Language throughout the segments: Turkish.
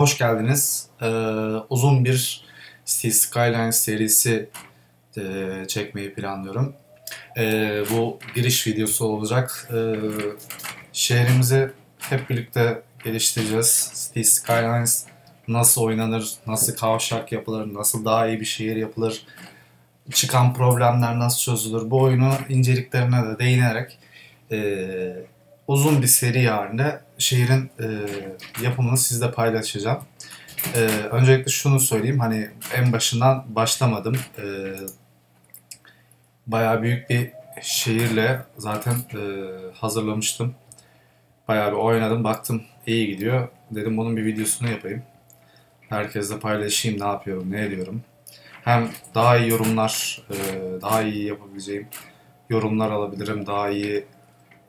Hoş geldiniz. Ee, uzun bir City Skylines serisi e, çekmeyi planlıyorum. Ee, bu giriş videosu olacak. Ee, şehrimizi hep birlikte geliştireceğiz. City Skylines nasıl oynanır, nasıl kavşak yapılır, nasıl daha iyi bir şehir yapılır, çıkan problemler nasıl çözülür. Bu oyunu inceliklerine de değinerek e, uzun bir seri halinde şehrin e, yapımını sizle paylaşacağım. E, öncelikle şunu söyleyeyim hani en başından başlamadım. E, bayağı büyük bir şehirle zaten e, hazırlamıştım. Bayağı bir oynadım baktım iyi gidiyor. Dedim bunun bir videosunu yapayım. Herkesle paylaşayım ne yapıyorum ne ediyorum. Hem daha iyi yorumlar, e, daha iyi yapabileceğim yorumlar alabilirim. Daha iyi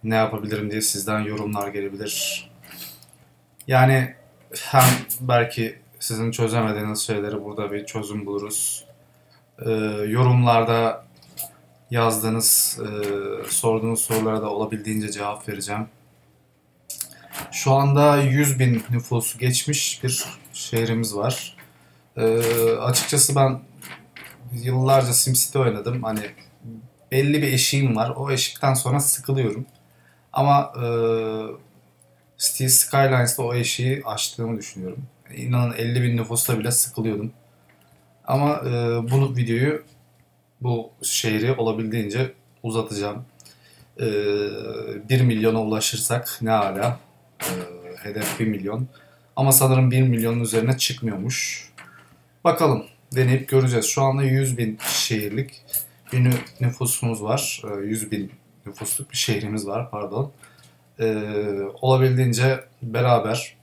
ne yapabilirim diye sizden yorumlar gelebilir. Yani hem belki sizin çözemediğiniz şeyleri burada bir çözüm buluruz. Ee, yorumlarda yazdığınız, e, sorduğunuz sorulara da olabildiğince cevap vereceğim. Şu anda 100 bin nüfusu geçmiş bir şehrimiz var. Ee, açıkçası ben yıllarca SimCity oynadım. Hani belli bir eşiğim var. O eşikten sonra sıkılıyorum. Ama e, Steel Skylines'da o eşiği aştığımı düşünüyorum. İnanın 50 bin nüfusta bile sıkılıyordum. Ama e, bu videoyu, bu şehri olabildiğince uzatacağım. E, 1 milyona ulaşırsak ne hala. E, hedef 1 milyon. Ama sanırım 1 milyonun üzerine çıkmıyormuş. Bakalım deneyip göreceğiz. Şu anda 100 bin şehirlik bir nüfusumuz var. 100 e, bin nüfusluk bir şehrimiz var pardon. Ee, olabildiğince beraber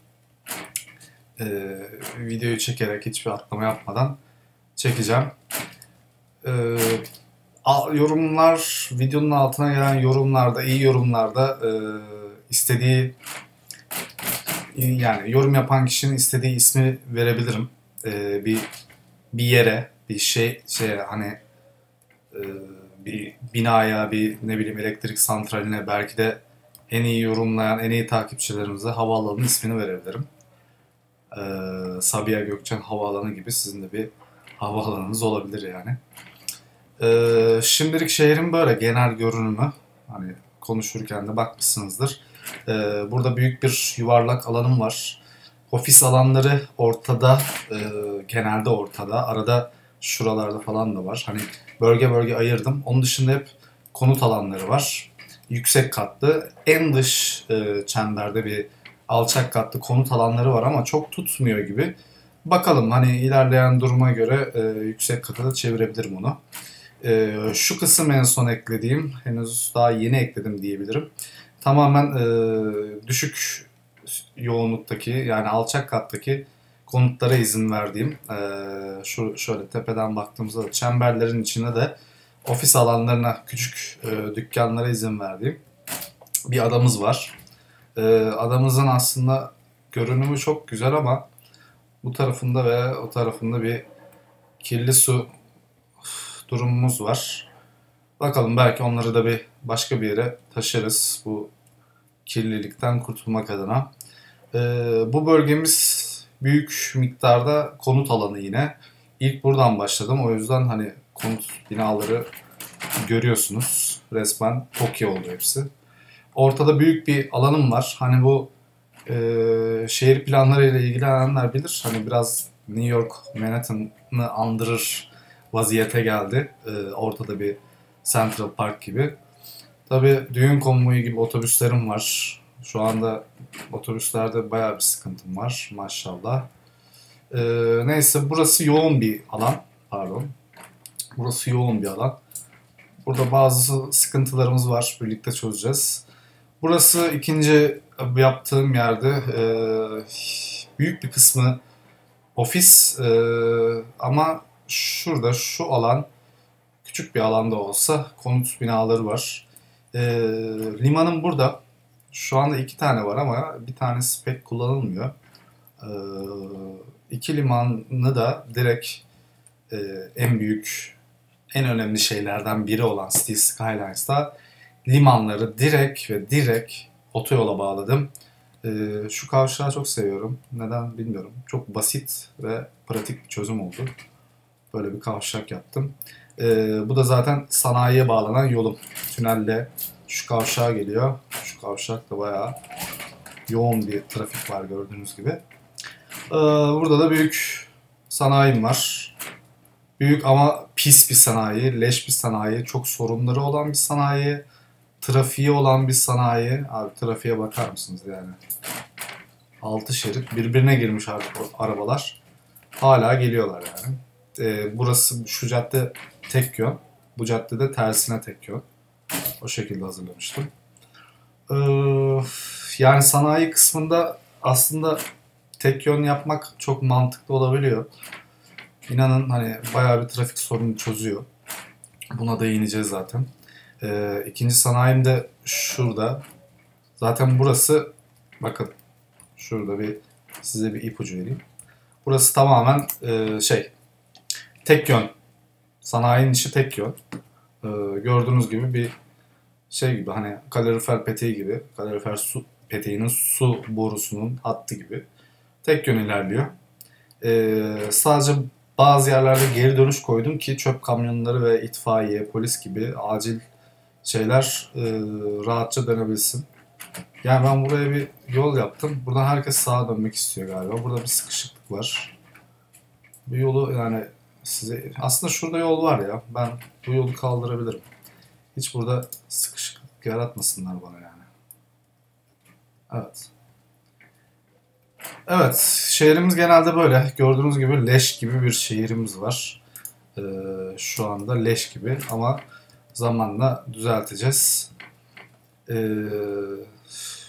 e, videoyu çekerek hiçbir atlama yapmadan çekeceğim. Ee, yorumlar, videonun altına gelen yorumlarda, iyi yorumlarda e, istediği yani yorum yapan kişinin istediği ismi verebilirim. Ee, bir bir yere, bir şey şey hani e, bir binaya, bir ne bileyim elektrik santraline belki de en iyi yorumlayan, en iyi takipçilerimize havaalanının ismini verebilirim. Ee, Sabiha Gökçen Havaalanı gibi sizin de bir havaalanınız olabilir yani. Ee, şimdilik şehrin böyle genel görünümü. Hani konuşurken de bakmışsınızdır. Ee, burada büyük bir yuvarlak alanım var. Ofis alanları ortada, e, genelde ortada. Arada şuralarda falan da var. Hani bölge bölge ayırdım. Onun dışında hep konut alanları var. Yüksek katlı. En dış e, çemberde bir alçak katlı konut alanları var ama çok tutmuyor gibi. Bakalım hani ilerleyen duruma göre e, yüksek kata da çevirebilirim onu. E, şu kısım en son eklediğim. Henüz daha yeni ekledim diyebilirim. Tamamen e, düşük yoğunluktaki yani alçak kattaki konutlara izin verdiğim e, şu şöyle tepeden baktığımızda çemberlerin içine de ofis alanlarına küçük e, dükkanlara izin verdiğim bir adamız var. E, adamızın aslında görünümü çok güzel ama bu tarafında ve o tarafında bir kirli su durumumuz var. Bakalım belki onları da bir başka bir yere taşırız bu kirlilikten kurtulmak adına. Ee, bu bölgemiz büyük miktarda konut alanı yine. İlk buradan başladım. O yüzden hani konut binaları görüyorsunuz. Resmen Tokyo oldu hepsi. Ortada büyük bir alanım var. Hani bu e, şehir planları ile ilgilenenler bilir. Hani biraz New York, Manhattan'ı andırır vaziyete geldi. E, ortada bir Central Park gibi. Tabii düğün konvoyu gibi otobüslerim var. Şu anda otobüslerde bayağı bir sıkıntım var maşallah. Ee, neyse burası yoğun bir alan. Pardon. Burası yoğun bir alan. Burada bazı sıkıntılarımız var. Birlikte çözeceğiz. Burası ikinci yaptığım yerde e, büyük bir kısmı ofis e, ama şurada şu alan küçük bir alanda olsa konut binaları var. E, limanın burada şu anda iki tane var ama bir tanesi pek kullanılmıyor. Ee, iki limanı da direkt e, en büyük, en önemli şeylerden biri olan City Skylines'ta limanları direkt ve direkt otoyola bağladım. Ee, şu kavşağı çok seviyorum. Neden bilmiyorum. Çok basit ve pratik bir çözüm oldu. Böyle bir kavşak yaptım. Ee, bu da zaten sanayiye bağlanan yolum. Tünelle şu kavşağa geliyor. Şu kavşak da bayağı yoğun bir trafik var gördüğünüz gibi. Ee, burada da büyük sanayim var. Büyük ama pis bir sanayi, leş bir sanayi, çok sorunları olan bir sanayi, trafiği olan bir sanayi. Abi trafiğe bakar mısınız yani? Altı şerit birbirine girmiş artık arabalar. Hala geliyorlar yani. Ee, burası şu cadde tek yön. Bu caddede tersine tek yön. O şekilde hazırlamıştım. Ee, yani sanayi kısmında aslında tek yön yapmak çok mantıklı olabiliyor. İnanın hani bayağı bir trafik sorunu çözüyor. Buna da ineceğiz zaten. Ee, ikinci sanayim de şurada. Zaten burası bakın şurada bir size bir ipucu vereyim. Burası tamamen e, şey tek yön. Sanayinin işi tek yön. Ee, gördüğünüz gibi bir şey gibi hani kalorifer peteği gibi kalorifer su peteğinin su borusunun hattı gibi tek yön ilerliyor. Ee, sadece bazı yerlerde geri dönüş koydum ki çöp kamyonları ve itfaiye, polis gibi acil şeyler e, rahatça dönebilsin. Yani ben buraya bir yol yaptım. Buradan herkes sağa dönmek istiyor galiba. Burada bir sıkışıklık var. Bu yolu yani size aslında şurada yol var ya. Ben bu yolu kaldırabilirim. Hiç burada sıkışıklık yaratmasınlar bana yani. Evet. Evet, şehrimiz genelde böyle. Gördüğünüz gibi leş gibi bir şehrimiz var. Ee, şu anda leş gibi ama zamanla düzelteceğiz. Ee,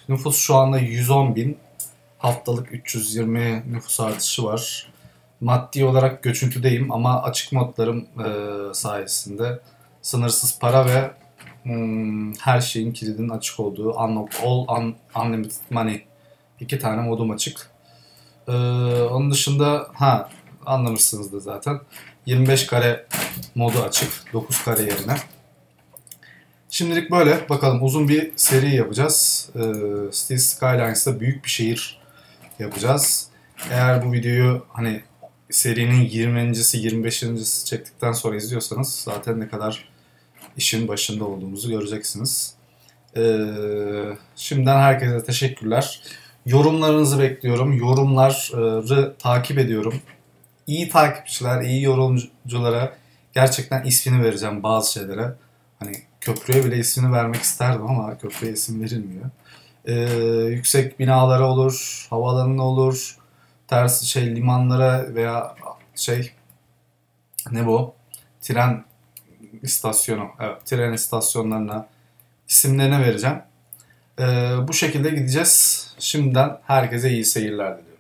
nüfus şu anda 110 bin. Haftalık 320 nüfus artışı var. Maddi olarak göçüntüdeyim ama açık modlarım e, sayesinde sınırsız para ve hmm, her şeyin kilidinin açık olduğu All un, Unlimited Money iki tane modum açık. Ee, onun dışında ha anlamışsınızdır zaten. 25 kare modu açık. 9 kare yerine. Şimdilik böyle. Bakalım uzun bir seri yapacağız. Ee, Steel Skylines'da büyük bir şehir yapacağız. Eğer bu videoyu hani serinin 20.si 25.si çektikten sonra izliyorsanız zaten ne kadar işin başında olduğumuzu göreceksiniz. Ee, şimdiden herkese teşekkürler. Yorumlarınızı bekliyorum. Yorumları takip ediyorum. İyi takipçiler, iyi yorumculara gerçekten ismini vereceğim bazı şeylere. Hani köprüye bile ismini vermek isterdim ama köprüye isim verilmiyor. Ee, yüksek binalara olur, havaalanına olur, ters şey limanlara veya şey ne bu? Tren istasyonu. Evet, tren istasyonlarına isimlerini vereceğim. Ee, bu şekilde gideceğiz. Şimdiden herkese iyi seyirler diliyorum.